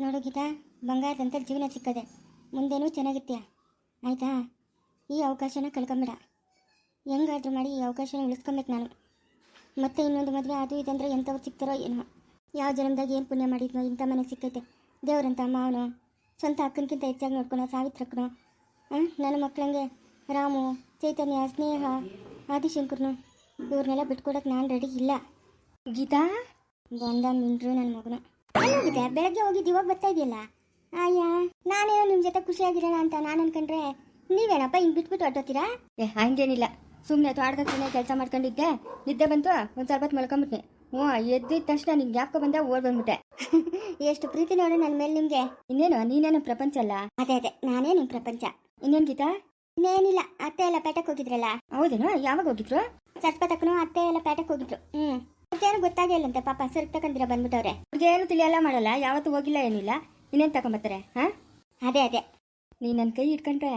ನೋಡು ಗೀತಾ ಬಂಗಾರದಂತ ಜೀವನ ಸಿಕ್ಕದೆ. ಮುಂದೇನೂ ಚೆನ್ನಾಗಿರ್ತೀಯ? ಆಯಿತಾ? ಈ ಅವಕಾಶನ ಕಳ್ಕೊಂಬೇಡ. ಹೆಂಗಾದ್ರೂ ಮಾಡಿ ಈ ಅವಕಾಶನ ಉಳಿಸ್ಕೊಬೇಕು ನಾನು. ಮತ್ತೆ ಇನ್ನೊಂದು ಮದುವೆ ಅದು ಇದಂದ್ರೆ ಎಂಥವ್ರು ಸಿಗ್ತಾರೋ ಏನೋ. ಯಾವ ಜನ್ಮದಾಗ ಏನು ಪುಣ್ಯ ಮಾಡಿದ್ನೋ ಇಂಥ ಮನೆ ಸಿಕ್ಕೈತೆ. ದೇವ್ರಂತ ಮಾವನು, ಸ್ವಂತ ಅಕ್ಕನಕ್ಕಿಂತ ಹೆಚ್ಚಾಗಿ ನೋಡ್ಕೊಳೋ ಸಾವಿತ್ರಕ್ಕನು ಹಾಂ ನನ್ನ ಮಕ್ಕಳಂಗೆ ರಾಮು, ಚೈತನ್ಯ, ಸ್ನೇಹ, ಆದಿಶಂಕರ್ನು ಇವ್ರನ್ನೆಲ್ಲ ಬಿಟ್ಕೊಡೋಕೆ ನಾನು ರೆಡಿ ಇಲ್ಲ. ಗೀತಾ? ಬಂದ ಮಿಂಡ್ರು ನನ್ನ ಮಗನು. ಎಲ್ಲೋಗಿದೆ ಬೆಳಗ್ಗೆ ಹೋಗಿದ್ದು ಇವಾಗ ಬರ್ತಾ ಇದೆಯಲ್ಲ? ಅಯ್ಯ ನಾನೇನೋ ನಿಮ್ಮ ಜೊತೆ ಖುಷಿಯಾಗಿರೋಣ ಅಂತ ನಾನು ಅನ್ಕೊಂಡ್ರೆ ನೀವೇನಪ್ಪ ಹಿಂಗೆ ಬಿಟ್ಬಿಟ್ಟು ಹೊಟ್ಟೋತೀರಾ ಏ ಹಂಗೇನಿಲ್ಲ. ಸುಮ್ಮನೆ ತೋಟದ ಕೆಲಸ ಮಾಡ್ಕೊಂಡಿದ್ದೆ. ನಿದ್ದೆ ಬಂತು ಒಂದು ಸ್ವಲ್ಪ ಹೊತ್ತು ಮಲ್ಕೊಂಬಿಟ್ನೆ. ಹ್ಞೂ ಎದ್ದಿದ ತಕ್ಷಣ ನಿಂಗೆ ಯಾಕೋ ಬಂದೆ ಓಡ್ ಬಂದ್ಬಿಟ್ಟೆ. ಎಷ್ಟು ಪ್ರೀತಿ ನೋಡು ನನ್ನ ಮೇಲೆ ನಿಮಗೆ. ಇನ್ನೇನು ನೀನೇನು ಪ್ರಪಂಚ ಅಲ್ಲ? ಅದೇ ಅದೇ ನಾನೇ ನಿಮ್ಮ ಪ್ರಪಂಚ. ಇನ್ನೇನು ಗೀತಾ? ಇನ್ನೇನಿಲ್ಲ ಅತ್ತೆ ಎಲ್ಲ ಪೇಟಕ್ಕೆ ಹೋಗಿದ್ರಲ್ಲ? ಹೌದೇನು ಯಾವಾಗ ಹೋಗಿದ್ರು? ಸರ್ಪತಕ್ಕನು ಅತ್ತೆ ಎಲ್ಲ ಪೇಟಕ್ಕೆ ಹೋಗಿದ್ರು. ಹ್ಞೂ ಯಾರು ಗೊತ್ತಾಗೇ ಇಲ್ಲಂತೆ ಪಾಪ ಸರ್ ತಕಂದಿರ ಬಂದ್ಬಿಟ್ಟವ್ರೆ. ಅವ್ರಿಗೆ ಏನು ತಿಳಿಯಲ್ಲ ಮಾಡಲ್ಲ, ಯಾವತ್ತು ಹೋಗಿಲ್ಲ ಏನಿಲ್ಲ. ಇನ್ನೇನು ತಗೊಂಬತ್ತಾರೆ, ಹಾಂ? ಅದೇ ಅದೇ. ನೀ ನನ್ನ ಕೈ ಇಟ್ಕೊಂಡ್ರೆ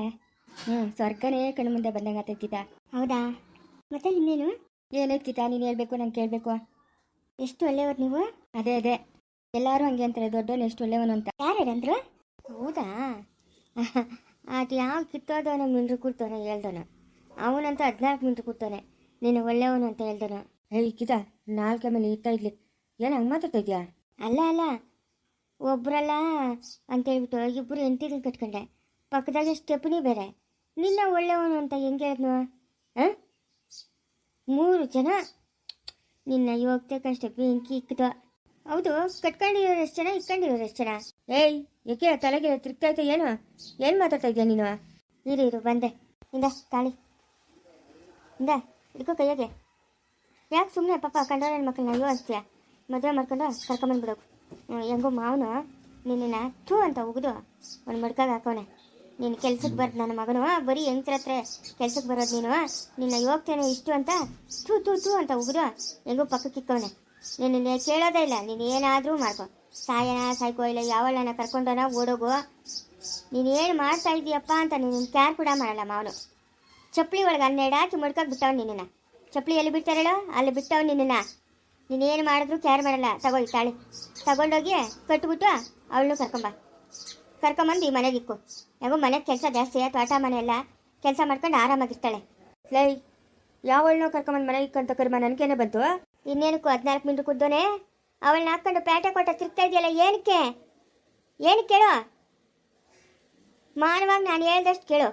ಹ್ಞೂ ಸ್ವರ್ಗನೇ ಕಣ್ಣು ಮುಂದೆ ಬಂದಂಗೆ ಆತೈತೆ ಹೌದಾ? ಮತ್ತೆ ಇನ್ನೇನು? ಏನೈತೆ ಗೀತಾ, ನೀನು ಹೇಳ್ಬೇಕು ನಾನು ಕೇಳಬೇಕು. ಎಷ್ಟು ಒಳ್ಳೆಯವ್ರು ನೀವು? ಅದೇ ಅದೇ. ಎಲ್ಲರೂ ಹಂಗೆ ಅಂತಾರೆ, ದೊಡ್ಡವನು ಎಷ್ಟು ಒಳ್ಳೆಯವನು ಅಂತ. ಯಾರು ಅಂದ್ರು? ಹೌದಾ? ಅದು ಯಾವ ಕಿತ್ತೋದವನ, ಮಿಂಡ್ರು ಕೂರ್ತವನ ಹೇಳ್ದವನು. ಅವನಂತ ಹದಿನಾಲ್ಕು ಮಿಂಡ್ರು ಕೂತಾನೆ ನೀನು ಒಳ್ಳೆಯವನು ಅಂತ ಹೇಳ್ದವನ. ಏಯ್ ಕಿತ ನಾಲ್ಕೆ ಮೇಲೆ ಇರ್ತಾ ಇದ್ಲಿ ಏನು ಹಂಗೆ ಮಾತಾಡ್ತಾ ಇದೆಯಾ ಅಲ್ಲ ಅಲ್ಲ. ಒಬ್ರಲ್ಲ ಅಂತೇಳ್ಬಿಟ್ಟು ಇಬ್ಬರು ಹೆಂಡತಿಗಳು ಕಟ್ಕೊಂಡೆ. ಪಕ್ಕದಾಗೆ ಸ್ಟೆಪ್ನಿ ಬೇರೆ. ನಿನ್ನ ಒಳ್ಳೆಯವನು ಅಂತ ಹೆಂಗೆ ಹೇಳಿದ್ನು? ಹಾಂ? ಮೂರು ಜನ? ನಿನ್ನ ಇವಾಗ ಬೇಕಷ್ಟೇ ಹಿಂಕಿ ಇಕ್ಕದ ಹೌದು ಕಟ್ಕೊಂಡಿರೋರು ಎಷ್ಟು ಜನ ಇಕ್ಕೊಂಡಿರೋ ಎಷ್ಟು ಜನ? ಏಯ್ ಏಕೆ ತಲೆಗೆ ತಿರ್ಕಾಯ್ತು ಐತೆ ಏನು? ಏನು ಮಾತಾಡ್ತಾ ಇದೆಯಾ ನೀನು? ಇರು ಇರು ಬಂದೆ. ಇಂದ ತಾಳಿ. ಇಂದ ಇದಕ್ಕೂ ಕೈಯಾಗೆ. ಯಾಕೆ ಸುಮ್ಮನೆ ಪಾಪ ಕಂಡ್ರೆ ನನ್ನ ಮಕ್ಕಳನ್ನ ಅಯ್ಯೋ ಅಷ್ಟೇ ಮದುವೆ ಮಾಡ್ಕೊಂಡು ಕರ್ಕೊಂಬಂದ್ಬಿಡೋಕು ಹೆಂಗೋ ಮಾವನು ನಿನ್ನ ಥೂ ಅಂತ ಉಗಿದು ಒಂದು ಮಡ್ಕಾಗ ಹಾಕೋಣೆ ನೀನು ಕೆಲ್ಸಕ್ಕೆ ಬರ್ದು ನನ್ನ ಮಗನು ಬರೀ ಹೆಂಗ್ಸ್ರ ಹತ್ರ ಕೆಲ್ಸಕ್ಕೆ ಬರೋದು ನೀನು. ನಿನ್ನ ಯೋಗ್ತೇನೆ ಇಷ್ಟು ಅಂತ ಥೂ ಥೂ ಥೂ ಅಂತ ಉಗಿದು ಹೆಂಗೋ ಪಕ್ಕಕ್ಕೆ ಇಕ್ಕವನೆ ನಿನ್ನ ಕೇಳೋದೇ ಇಲ್ಲ, ನೀನು ಏನಾದರೂ ಮಾಡ್ಕೊ. ಸಾಯನ ಸಾಯ್ಕೋ ಇಲ್ಲ ಯಾವಳನ ಕರ್ಕೊಂಡೋನ ಓಡೋಗು. ನೀನು ಏನು ಮಾಡ್ತಾ ಇದೀಯಪ್ಪ ಅಂತ ನೀನು ಕ್ಯಾರ್ ಕೂಡ ಮಾಡಲ್ಲ ಮಾವನು. ಚಪ್ಪಲಿ ಒಳಗೆ ಹನ್ನೆರಡು ಹಾಕಿ ಮುಡ್ಕಾಕ್ ಬಿಟ್ಟವನು ನಿನ್ನ ಚಪ್ಪಲಿ ಎಲ್ಲಿ ಬಿಡ್ತಾರೇಳೋ? ಅಲ್ಲಿ ಬಿಟ್ಟವ್ ನಿನ್ನ ನೀನೇನು ಮಾಡಿದ್ರು ಕ್ಯಾರ್ ಮಾಡಲ್ಲ. ತಗೊಳ್ಳಿ ತಾಳಿ. ತಗೊಂಡೋಗಿ ಕಟ್ಬಿಟ್ಟು ಅವಳನ್ನು ಕರ್ಕೊಂಬ. ಕರ್ಕೊಂಬಂದು ಈ ಮನೆಗೆ ಇಕ್ಕು. ಹೆಂಗೋ ಮನೆಗೆ ಕೆಲಸ ಜಾಸ್ತಿ ತೋಟ ಮನೆ ಎಲ್ಲ ಕೆಲಸ ಮಾಡ್ಕೊಂಡು ಆರಾಮಾಗಿರ್ತಾಳೆ. ಲೈ, ಯಾವಳನ್ನೋ ಕರ್ಕೊಂಬಂದು ಮನೆಗೆ ಇಕ್ಕಂತ ಕರ್ಮ ನನಗೇನೆ ಬಂತು? ಇನ್ನೇನಕ್ಕೂ ಹದಿನಾಲ್ಕು ಮಿನಿಟ್ ಕುದ್ದೋನೆ ಅವಳನ್ನ ಹಾಕೊಂಡು ಪ್ಯಾಟೆ ಕೊಟ್ಟ ತಿರ್ತಾ ಇದೆಯಲ್ಲ, ಏನಕ್ಕೆ? ಏನು ಕೇಳು? ಮಾನವಾಗಿ ನಾನು ಹೇಳ್ದಷ್ಟು ಕೇಳು.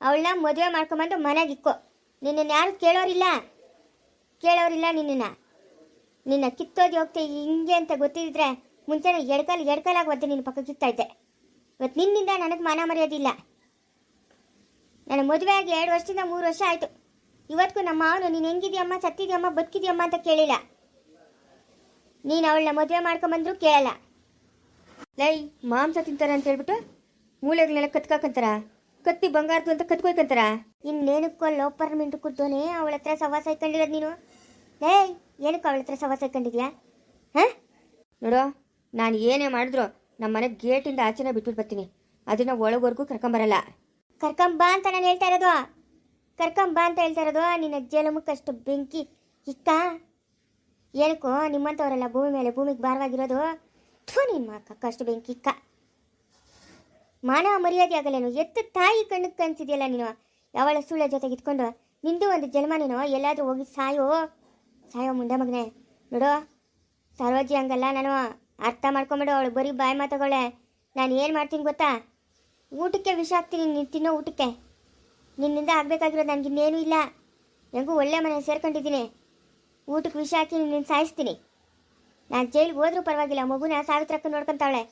ಅವಳನ್ನ ಮದುವೆ ಮಾಡ್ಕೊಂಬಂದು ಮನೆಗೆ ಇಕ್ಕೋ. ನಿನ್ನನ್ನು ಯಾರು ಕೇಳೋರಿಲ್ಲ. ಕೇಳೋರಿಲ್ಲ ನಿನ್ನನ್ನು. ನಿನ್ನ ಕಿತ್ತೋದಿ ಹೋಗ್ತೆ ಹಿಂಗೆ ಅಂತ ಗೊತ್ತಿದ್ರೆ ಮುಂಚೆನೆ ಎಡ್ಕಲ್ ಎಡ್ಕಲಾಗಿ ಒದ್ದೆ ನಿನ್ನ ಪಕ್ಕ ಕಿತ್ತಾ ಇದ್ದೆ ಇವತ್ತು ನಿನ್ನಿಂದ ನನಗೆ ಮಾನ ಮರೆಯೋದಿಲ್ಲ ನನ್ನ ಮದುವೆ ಆಗಿ ಎರಡು ವರ್ಷದಿಂದ ಮೂರು ವರ್ಷ ಆಯಿತು. ಇವತ್ತಿಗೂ ನಮ್ಮ ಮಾವನು ನೀನು ಹೆಂಗಿದೆಯಮ್ಮ, ಸತ್ತಿದೆಯಮ್ಮ, ಬದುಕಿದೆಯಮ್ಮ ಅಂತ ಕೇಳಿಲ್ಲ. ನೀನು ಅವಳನ್ನ ಮದುವೆ ಮಾಡ್ಕೊಂಬಂದ್ರು ಕೇಳಲ್ಲ. ಲೈ, ಮಾಂಸ ತಿಂತಾರೆ ಅಂತ ಹೇಳ್ಬಿಟ್ಟು ಮೂಳೆಗಳನ್ನೆಲ್ಲ ಕತ್ಕಾಕಂತಾರ ಕತ್ತಿ ಬಂಗಾರದು ಅಂತ ಕತ್ಕೊಯ್ಕಂತಾರ? ಇನ್ನೇನಕ್ಕೋ ಲೋಪರ್ ಪರ್ಮೆಂಟ್ ಕೊಡ್ತೋನೆ ಅವಳ ಹತ್ರ ಸವಾಸ ಇಟ್ಕೊಂಡಿರೋದು ನೀನು. ಏಯ್ ಏನಕ್ಕೆ ಅವಳ ಹತ್ರ ಸವಾಸ ಇಟ್ಕೊಂಡಿದ್ಯಾ? ಹಾಂ? ನೋಡು ನಾನು ಏನೇ ಮಾಡಿದ್ರು ನಮ್ಮ ಮನೆ ಗೇಟಿಂದ ಆಚೆನೇ ಬಿಟ್ಬಿಟ್ಟು ಬರ್ತೀನಿ. ಅದನ್ನ ಒಳಗವರೆಗೂ ಕರ್ಕೊಂಬರಲ್ಲ ಕರ್ಕೊಂಬ ಅಂತ ನಾನು ಹೇಳ್ತಾ ಇರೋದು. ಕರ್ಕೊಂಬ ಅಂತ ಹೇಳ್ತಾ ಇರೋದು. ನಿನ್ನ ಜಲಮುಕ್ಕಷ್ಟು ಬೆಂಕಿ ಇಕ್ಕ ಏನಕ್ಕೋ ನಿಮ್ಮಂಥವರೆಲ್ಲ ಭೂಮಿ ಮೇಲೆ ಭೂಮಿಗೆ ಭಾರವಾಗಿರೋದು. ಥೂ ನಿಮ್ಮ ಅಷ್ಟು ಬೆಂಕಿ ಇಕ್ಕ ಮಾನವ ಮರ್ಯಾದೆ ಆಗಲೇನು? ಎತ್ತ ತಾಯಿ ಕಣ್ಣು ಕಾಣಿಸಿದೆಯಲ್ಲ ನೀನು? ಯಾವಳ ಸುಳ್ಳ ಜೊತೆಗೆ ಇಟ್ಕೊಂಡು ನಿಂದು ಒಂದು ಜನ್ಮ ನೀನು? ಎಲ್ಲಾದರೂ ಹೋಗಿ ಸಾಯೋ. ಸಾಯೋ ಮುಂದೆ ಮಗನೆ. ನೋಡು, ಸರೋಜಿ ಹಂಗಲ್ಲ ನಾನು. ಅರ್ಥ ಮಾಡ್ಕೊಂಬಿಡು, ಅವಳು ಬರೀ ಬಾಯಿ ಮಾತುಗಳೇ. ನಾನು ಏನು ಮಾಡ್ತೀನಿ ಗೊತ್ತಾ? ಊಟಕ್ಕೆ ವಿಷ ಹಾಕ್ತೀನಿ, ನೀನು ತಿನ್ನೋ ಊಟಕ್ಕೆ. ನಿನ್ನಿಂದ ಆಗಬೇಕಾಗಿರೋದು ನನಗಿನ್ನೇನೂ ಇಲ್ಲ. ನನಗೂ ಒಳ್ಳೆ ಮನೆ ಸೇರ್ಕೊಂಡಿದ್ದೀನಿ. ಊಟಕ್ಕೆ ವಿಷ ಹಾಕಿ ನಿನ್ನ ಸಾಯಿಸ್ತೀನಿ. ನಾನು ಜೈಲಿಗೆ ಹೋದ್ರೂ ಪರವಾಗಿಲ್ಲ, ಮಗುನ ಸಾವಿತ್ರಕ್ಕ ನೋಡ್ಕೊತಾವಳೆ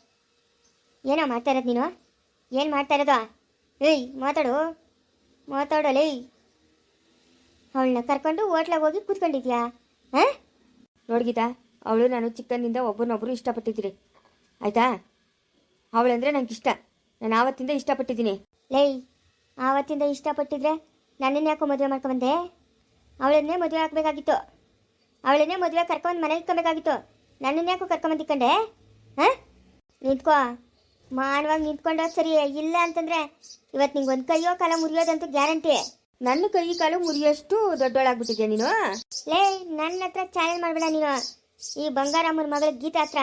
ಏನೋ ಮಾಡ್ತಾ ಇರೋದು ನೀನು? ಏನು ಮಾಡ್ತಾ ಇರೋದು? ಏಯ್, ಮಾತಾಡು. ಮಾತಾಡಲೇ ಅವಳನ್ನ ಕರ್ಕೊಂಡು ಹೋಟ್ಲಾಗ ಹೋಗಿ ಕೂತ್ಕೊಂಡಿದ್ಯಾ? ಹಾಂ? ನೋಡ್ಗಿತಾ ಅವಳು ನಾನು ಚಿಕ್ಕಂದಿಂದ ಒಬ್ಬರನ್ನೊಬ್ಬರು ಇಷ್ಟಪಟ್ಟಿದ್ದೀರಿ ಆಯ್ತಾ? ಅವಳಂದರೆ ನಂಗೆ ಇಷ್ಟ. ನಾನು ಆವತ್ತಿಂದ ಇಷ್ಟಪಟ್ಟಿದ್ದೀನಿ. ಲೇಯ್, ಆವತ್ತಿಂದ ಇಷ್ಟಪಟ್ಟಿದ್ರೆ ನನ್ನನ್ನು ಯಾಕೋ ಮದುವೆ ಮಾಡ್ಕೊಂಬಂದೆ? ಅವಳನ್ನೇ ಮದುವೆ ಹಾಕ್ಬೇಕಾಗಿತ್ತು ಅವಳನ್ನೇ ಮದುವೆ ಕರ್ಕೊಂಡು ಮನೆಗೆ ಇಕ್ಕೊಬೇಕಾಗಿತ್ತು ನನ್ನನ್ನು ಯಾಕೋ ಕರ್ಕೊಂಬಂದಿಕ್ಕಂಡೆ? ಹಾಂ? ನಿಂತ್ಕೋ. ಮಾನವಾಗಿ ನಿಂತ್ಕೊಂಡೋ ಸರಿ ಇಲ್ಲ ಅಂತಂದ್ರೆ ಇವತ್ತು ನಿಂಗೆ ಒಂದು ಕೈಯೋ ಕಾಲ ಮುರಿಯೋದಂತೂ ಗ್ಯಾರಂಟಿ. ನನ್ನ ಕೈ ಕಾಲು ಮುರಿಯೋಷ್ಟು ದೊಡ್ಡೋಳಾಗ್ಬಿಟ್ಟಿದ್ಯಾ ನೀನು? ಲೇ ನನ್ನ ಹತ್ರ ಚಾಲೆಂಜ್ ಮಾಡಬೇಡ ನೀನು. ಈ ಬಂಗಾರಮ್ಮನ ಮಗಳ ಗೀತಾ ಹತ್ರ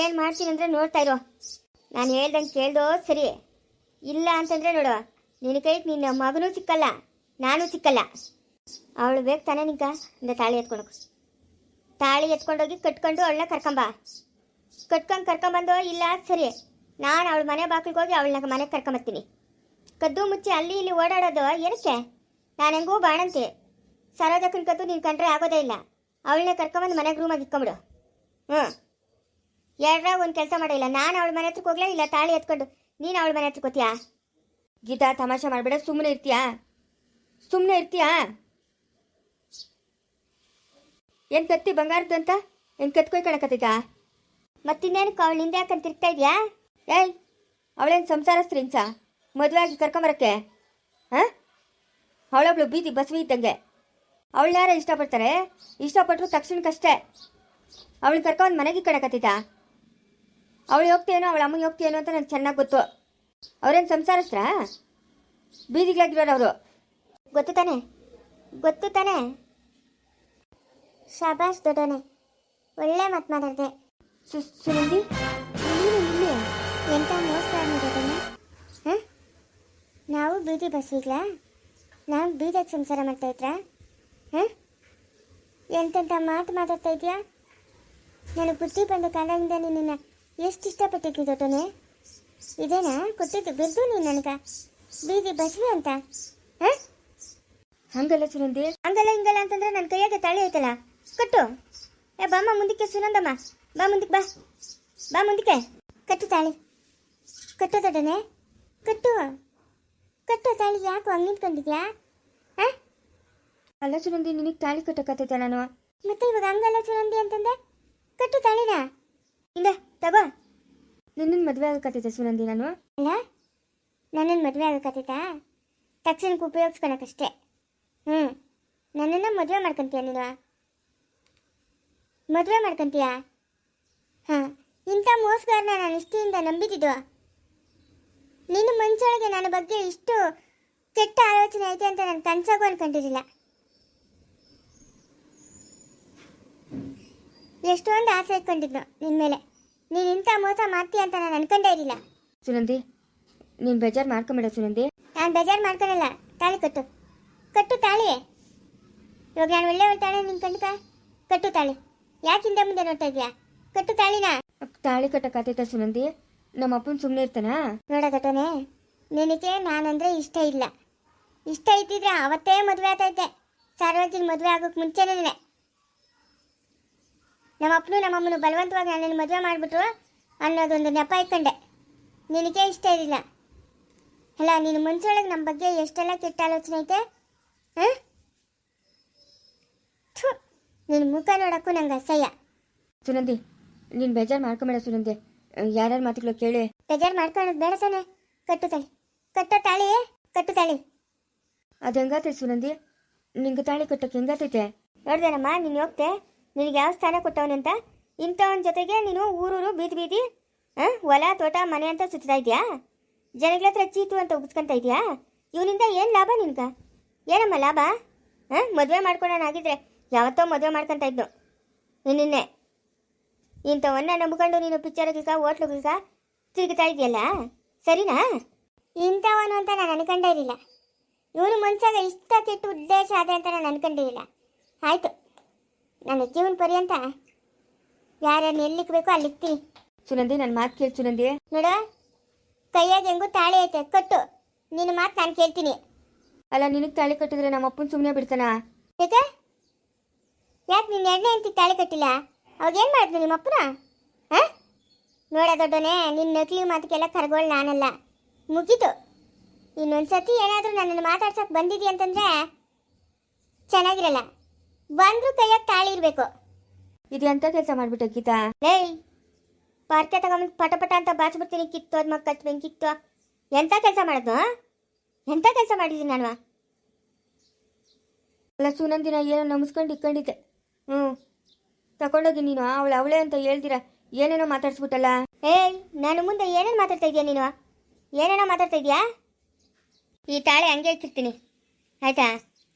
ಏನು ಮಾಡ್ತೀನಿ ಅಂದ್ರೆ ನೋಡ್ತಾ ಇರೋ. ನಾನು ಹೇಳ್ದಂಗೆ ಕೇಳ್ದೋ ಸರಿ. ಇಲ್ಲ ಅಂತಂದ್ರೆ ನೋಡು. ನಿನ್ನ ಕೈಗೆ ನಿನ್ನ ಮಗನೂ ಸಿಕ್ಕಲ್ಲ ನಾನು ಸಿಕ್ಕಲ್ಲ. ಅವಳು ಬೇಕು ತಾನೇ ನಿಂಕ ಇಂದ ತಾಳಿ ಎತ್ಕೊಂಡು ತಾಳಿ ಎತ್ಕೊಂಡೋಗಿ ಕಟ್ಕೊಂಡು ಅವಳನ್ನ ಕರ್ಕೊಂಬ. ಕಟ್ಕೊಂಡು ಕರ್ಕೊಂಬಂದೋ ಇಲ್ಲ ಸರಿ. ನಾನು ಅವಳ ಮನೆ ಬಾಗಿಲಿಗೆ ಹೋಗಿ ಅವಳನ್ನ ಮನೆಗೆ ಕರ್ಕೊಂಬತ್ತೀನಿ ಕದ್ದು ಮುಚ್ಚಿ ಅಲ್ಲಿ ಇಲ್ಲಿ ಓಡಾಡೋದು ಏನಕ್ಕೆ? ನಾನು ಹೆಂಗೂ ಬಾಣಂತೆ. ಸರೋಜಕ್ಕನ ಕದ್ದು ನೀನು ಕಂಡ್ರೆ ಆಗೋದೇ ಇಲ್ಲ. ಅವಳನ್ನ ಕರ್ಕೊಂಬಂದು ಮನೆಗೆ ರೂಮಾಗಿ ಇಕ್ಕೊಂಬಿಡು ಹ್ಞೂ ಎರಡ್ರಾಗ ಒಂದು ಕೆಲಸ ಮಾಡಿಲ್ಲ ನಾನು ಅವಳ ಮನೆ ಹತ್ರಕ್ಕೆ ಹೋಗ್ಲಾ ಇಲ್ಲ. ತಾಳಿ ಎತ್ಕೊಂಡು. ನೀನು ಅವಳ ಮನೆ ಹತ್ರಕ್ಕೆ ಹೋಗ್ತೀಯಾ? ಗೀತಾ, ತಮಾಷೆ ಮಾಡಬೇಡ. ಸುಮ್ಮನೆ ಇರ್ತೀಯಾ? ಸುಮ್ಮನೆ ಇರ್ತೀಯಾ? ಏನು ಕತ್ತಿ ಬಂಗಾರದ್ದು ಅಂತ? ಏನು ಕತ್ಕೊಯ್ ಕಣಕತ್ತೈತಾ ಮತ್ತಿನ್ನೇನಕ್ಕೆ ಅವಳು ನಿಂದೆ ಯಾಕಂತ ತಿರ್ತಾ ಇದೆಯಾ? ಏಯ್ ಅವಳೇನು ಸಂಸಾರಸ್ತ್ರೀನ್ಸ ಮದುವೆ ಆಗಿ ಕರ್ಕೊಂಬರಕ್ಕೆ? ಹಾಂ? ಅವಳೊಬ್ಳು ಬೀದಿ ಬಸವಿ ಇದ್ದಂಗೆ. ಅವಳು ಯಾರ ಇಷ್ಟಪಡ್ತಾರೆ? ಇಷ್ಟಪಟ್ಟರು ತಕ್ಷಣಕ್ಕಷ್ಟೇ. ಅವಳು ಕರ್ಕೊಂಡು ಮನೆಗೆ ಕಣಕತ್ತೈತಾ ಅವಳು ಹೋಗ್ತೇನೋ ಅವಳ ಅಮ್ಮನಿಗೆ ಹೋಗ್ತೇನೋ ಅಂತ ನನಗೆ ಚೆನ್ನಾಗಿ ಗೊತ್ತು. ಅವ್ರೇನು ಸಂಸಾರಸ್ತ್ರ ಬೀದಿಗಳಾಗಿರೋರು ಅವರು. ಗೊತ್ತು ತಾನೆ. ಗೊತ್ತು ತಾನೆ. ಶಾಬಾಷ್ ದೊಡ್ಡನೆ ಒಳ್ಳೆ ಮಾತು ಮಾತಾಡಿದೆ. ಸು ನೀನು ಎಂತ ಮೋಸ ದೊಡ್ಡನೆ ಹಾಂ? ನಾವು ಬೀದಿ ಬಸ್ಸಿಗ್ಲಾ ನಾವು ಬೀದಕ್ಕೆ ಸಂಸಾರ ಮಾಡ್ತಾ ಇದ್ರಾ? ಹಾಂ? ಎಂತೆಂಥ ಮಾತು ಮಾತಾಡ್ತಾ ಇದೆಯಾ? ನನಗೆ ಬುದ್ಧಿ ಬಂದ ಕಾಲದಿಂದ ನಿನ್ನ ಎಷ್ಟು ಇಷ್ಟಪಟ್ಟಿದ್ದು ದೊಡ್ಡನೆ? ಇದೇನಾ? ಕೊಟ್ಟಿದ್ದು ಬಿರ್ದು ನೀನು ನನಗೆ? ಬೀದಿ ಬಸ್ವಿ ಅಂತ? ಹಾಂ? ಹಂಗಲ್ಲ ಸುನಂದಿ. ಹಂಗಲ್ಲ ಹಿಂಗಲ್ಲ ಅಂತಂದ್ರೆ ನನ್ನ ಕೈಯಾಗೆ ತಾಳಿ ಐತಲ್ಲ? ಕಟ್ಟು. ಏ ಬಾಮ್ಮ ಮುಂದಕ್ಕೆ ಸುನಂದಮ್ಮ. ಬಾ ಮುಂದಕ್ಕೆ ಬಾ. ಬಾ ಮುಂದಕ್ಕೆ. ಕಟ್ಟು ತಾಳಿ. ಕಟ್ಟು ದೊಡ್ಡನೆ? ಕಟ್ಟು. ಕಟ್ಟು ತಾಳಿ ಯಾಕೆ ಹಂಗೆ ನಿಂತ್ಕೊಂಡಿದ್ಯಾ? ಆ? ಅಲ್ಲ ಸುನಂದಿ ನಿನಗೆ ತಾಳಿ ಕಟ್ಟಕತ್ತೈತೆ ನಾನು. ಮತ್ತೆ ಇವಾಗ ಹಂಗಲ್ಲ ಸುನಂದಿ ಅಂತಂದೆ? ಕಟ್ಟು ತಾಳಿನ? ಇಲ್ಲ ತಗೋ. ನಿನ್ನನ್ನು ಮದುವೆ ಆಗಕತ್ತೈತೆ ಸುನಂದಿ ನಾನು. ಅಲ್ಲ ನನ್ನನ್ನು ಮದುವೆ ಆಗಕತ್ತೈತಾ ತಕ್ಷಣಕ್ಕೆ ಉಪಯೋಗಿಸ್ಕೊಳಕಷ್ಟೇ ಹ್ಞೂ ನನ್ನನ್ನು ಮದುವೆ ಮಾಡ್ಕೊಂತೀಯ ನೀನು? ಮದುವೆ ಮಾಡ್ಕೊಂತೀಯ? ಹಾಂ. ಇಂಥ ಮೋಸ್ಗಾರನ ನಾನು ಇಷ್ಟಿಯಿಂದ ನಂಬಿದ್ದು. ನಿನ್ನ ಮನ್ಸೊಳಗೆ ನನ್ನ ಬಗ್ಗೆ ಇಷ್ಟು ಕೆಟ್ಟ ಆಲೋಚನೆ ಐತೆ ಅಂತ ನಾನು ಕನ್ಸಾಗೂ ಅನ್ಕೊಂಡಿರಲಿಲ್ಲ. ಎಷ್ಟೊಂದು ಆಸೆ ಇಟ್ಕೊಂಡಿದ್ನು ನಿನ್ನ ಮೇಲೆ. ನೀನು ಇಂಥ ಮೋಸ ಮಾಡ್ತೀಯ ಅಂತ ನಾನು ಅನ್ಕೊಂಡೇ ಇರಲಿಲ್ಲ. ಸುನಂದಿ ನೀನು ಬೇಜಾರು ಮಾಡ್ಕೊಂಬೇಡ ಸುನಂದಿ. ನಾನು ಬೇಜಾರು ಮಾಡ್ಕೊಳಲ್ಲ. ತಾಳಿ ಕಟ್ಟು. ಕಟ್ಟು ತಾಳಿ. ಇವಾಗ ನಾನು ಒಳ್ಳೆ ತಾಳೆ ನಿನ್ನ ಕಣ್ಕ? ಕಟ್ಟು ತಾಳಿ. ಯಾಕೆ ಹಿಂದೆ ಮುಂದೆ ನೋಡ್ತಾ ಇದೀಯಾ ಕಟ್ಟು ತಾಳಿನ. ತಾಳಿ ಕಟ್ಟಕತ್ತೈತೆ ಸುನಂದಿ. ನಮ್ಮ ಅಪ್ಪನ ಸುಮ್ಮನೆ ಇರ್ತಾನಾ? ನೋಡ ಘಟನೆ. ನಿನಗೆ ನಾನಂದ್ರೆ ಇಷ್ಟ ಇಲ್ಲ. ಇಷ್ಟ ಇದ್ದಿದ್ರೆ ಅವತ್ತೇ ಮದುವೆ ಆಗ್ತೈತೆ ಸಾರ್ವಜನಿಕ ಮದುವೆ ಆಗೋಕೆ ಮುಂಚೆನೇ ನಮ್ಮ ಅಪ್ಪನು ನಮ್ಮಮ್ಮನು ಬಲವಂತವಾಗಿ ನನ್ನನ್ನು ಮದುವೆ ಮಾಡಿಬಿಟ್ರು ಅನ್ನೋದೊಂದು ನೆಪ ಇಟ್ಕೊಂಡೆ. ನಿನಗೆ ಇಷ್ಟ ಇರಲಿಲ್ಲ. ಅಲ್ಲ ನಿನ್ನ ಮನ್ಸೊಳಗೆ ನಮ್ಮ ಬಗ್ಗೆ ಎಷ್ಟೆಲ್ಲ ಕೆಟ್ಟ ಆಲೋಚನೆ ಐತೆ? ಹಾಂ? ನಿನ್ನ ಮುಖ ನೋಡೋಕ್ಕೂ ನಂಗೆ ಅಸಹ್ಯ. ಸುನಂದಿ ನೀನು ಬೇಜಾರು ಮಾಡ್ಕೊಂಬೇಡ ಸುನಂದಿ. ಯಾರ್ಯಾರ ಮಾತುಗಳು ಕೇಳಿ. ಬೇಜಾರು ಮಾಡ್ಕೊಳ್ಳೋದು ಬೇಡ ತಾನೆ ಕಟ್ಟು ತಾಳಿ. ಕಟ್ಟೋ ತಾಳಿ ಕಟ್ಟು ತಾಳಿ. ಅದು ಹೆಂಗಾತೈತೆ ಸುನಂದಿ? ನಿಂಗೆ ತಾಳಿ ಕಟ್ಟಕ್ಕೆ ಹೆಂಗಾತೈತೆ? ನೋಡ್ದೇನಮ್ಮ ನೀನು ಹೋಗ್ತೆ. ನಿನಗೆ ಯಾವ ಸ್ಥಾನ ಕೊಟ್ಟವನಂತ ಅಂತ? ಇಂಥವನ ಜೊತೆಗೆ ನೀನು ಊರೂರು ಬೀದಿ ಬೀದಿ ಹಾಂ ಹೊಲ ತೋಟ ಮನೆ ಅಂತ ಸುತ್ತಾ ಇದೆಯಾ? ಜನಗಳ ಹತ್ರ ಚೀತು ಅಂತ ಉಗಿಸ್ಕೊಂತ ಇದೆಯಾ? ಇವನಿಂದ ಏನು ಲಾಭ ನಿನ್ಗ? ಏನಮ್ಮ ಲಾಭ? ಹಾಂ ಮದುವೆ ಮಾಡ್ಕೊಳ್ಳೋಣಾಗಿದ್ರೆ ಯಾವತ್ತೋ ಮದುವೆ ಮಾಡ್ಕೊತ ಇದ್ದು ನಿನ್ನೆ ಇಂಥವನ್ನ ನಂಬ್ಕೊಂಡು ನೀನು ಪಿಕ್ಚರ್ಗಳ್ಗ ಹೋಟ್ಲುಗಳ್ಗ ತಿರುಗ್ತಾ ಇದೆಯಲ್ಲ ಸರಿನಾ? ಇಂಥವನು ಅಂತ ನಾನು ಅನ್ಕೊಂಡೇ ಇರಲಿಲ್ಲ. ಇವನು ಮನ್ಸಾಗ ಇಷ್ಟ ಕೆಟ್ಟ ಉದ್ದೇಶ ಅದೇ ಅಂತ ನಾನು ಅನ್ಕೊಂಡಿರಲಿಲ್ಲ ಆಯಿತು ನನ್ನ ಜೀವನ ಪರ್ಯಂತ ಯಾರ್ಯಾರು ಎಲ್ಲಿಕ್ಬೇಕು ಅಲ್ಲಿ ಇಕ್ತೀನಿ ಸುನಂದಿ ನನ್ನ ಮಾತು ಕೇಳಿ ಸುನಂದಿ. ನೋಡ ಕೈಯಾಗ ಹೆಂಗೂ ತಾಳಿ ಐತೆ ಕಟ್ಟು. ನಿನ್ನ ಮಾತು ನಾನು ಕೇಳ್ತೀನಿ. ಅಲ್ಲ ನಿನಗೆ ತಾಳಿ ಕಟ್ಟಿದ್ರೆ ನಮ್ಮ ಅಪ್ಪನ ಸುಮ್ಮನೆ ಬಿಡ್ತಾನಾ? ಯಾಕೆ? ಯಾಕೆ ನಿನ್ನ ಎಣ್ಣೆ ಅಂತ ತಾಳಿ ಕಟ್ಟಿಲ್ಲ? ಅವಾಗ ಏನು ಮಾಡಿದ್ನು ನಿಮ್ಮ ಅಪ್ಪನ? ಹಾಂ? ನೋಡ ದೊಡ್ಡನೇ ನಿನ್ನ ನಕಲಿ ಮಾತಿಗೆಲ್ಲ ಕರ್ಗೋಳು ನಾನಲ್ಲ. ಮುಗೀತು. ಇನ್ನೊಂದ್ಸತಿ ಏನಾದರೂ ನನ್ನನ್ನು ಮಾತಾಡ್ಸೋಕೆ ಬಂದಿದ್ದೀ ಅಂತಂದರೆ ಚೆನ್ನಾಗಿರಲ್ಲ. ಬಂದರೂ ಕೈಯಾಗ ತಾಳಿ ಇರಬೇಕು. ಇದು ಎಂಥ ಕೆಲಸ ಮಾಡಿಬಿಟ್ಟು ಗೀತಾ? ಏಯ್ ಪಾರ್ಕೆ ತಗೊಂಡು ಪಟ ಪಟ ಅಂತ ಬಾಚ್ಬಿಡ್ತೀನಿ ಕಿತ್ತು ಅದು ಮಕ್ಕ ಕಚ್ಬೇಕು ಕಿತ್ತು. ಎಂಥ ಕೆಲಸ ಮಾಡೋದು ಎಂಥ ಕೆಲಸ ಮಾಡಿದ್ದೀನಿ ನಾನು? ಅಲ್ಲ ಸುನಂದಿನ ಏನೋ ನಮಸ್ಕೊಂಡು ಇಕ್ಕೊಂಡಿದ್ದೆ. ಹ್ಞೂ ತಗೊಂಡೋಗಿ ನೀನು ಅವಳು ಅವಳೇ ಅಂತ ಹೇಳ್ದಿರ ಏನೇನೋ ಮಾತಾಡ್ಸ್ಬಿಟ್ಟಲ್ಲ? ಏಯ್ ನಾನು ಮುಂದೆ ಏನೇನು ಮಾತಾಡ್ತಾ ಇದೀಯ ನೀನು? ಏನೇನೋ ಮಾತಾಡ್ತಾ ಇದೀಯಾ ಈ ತಾಳೆ ಹಂಗೆ ಇಟ್ಟಿರ್ತೀನಿ. ಆಯ್ತಾ?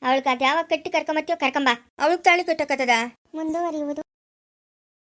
ಅವಳಿಗೆ ಅದು ಯಾವಾಗ ಕಟ್ಟಿ ಕರ್ಕೊಂಬತ್ತೀಯೋ ಕರ್ಕೊಂಬ. ಅವಳಿಗೆ ತಾಳಿ ಕಟ್ಟಕ್ಕತ್ತದ ಮುಂದುವರಿಯುವುದು.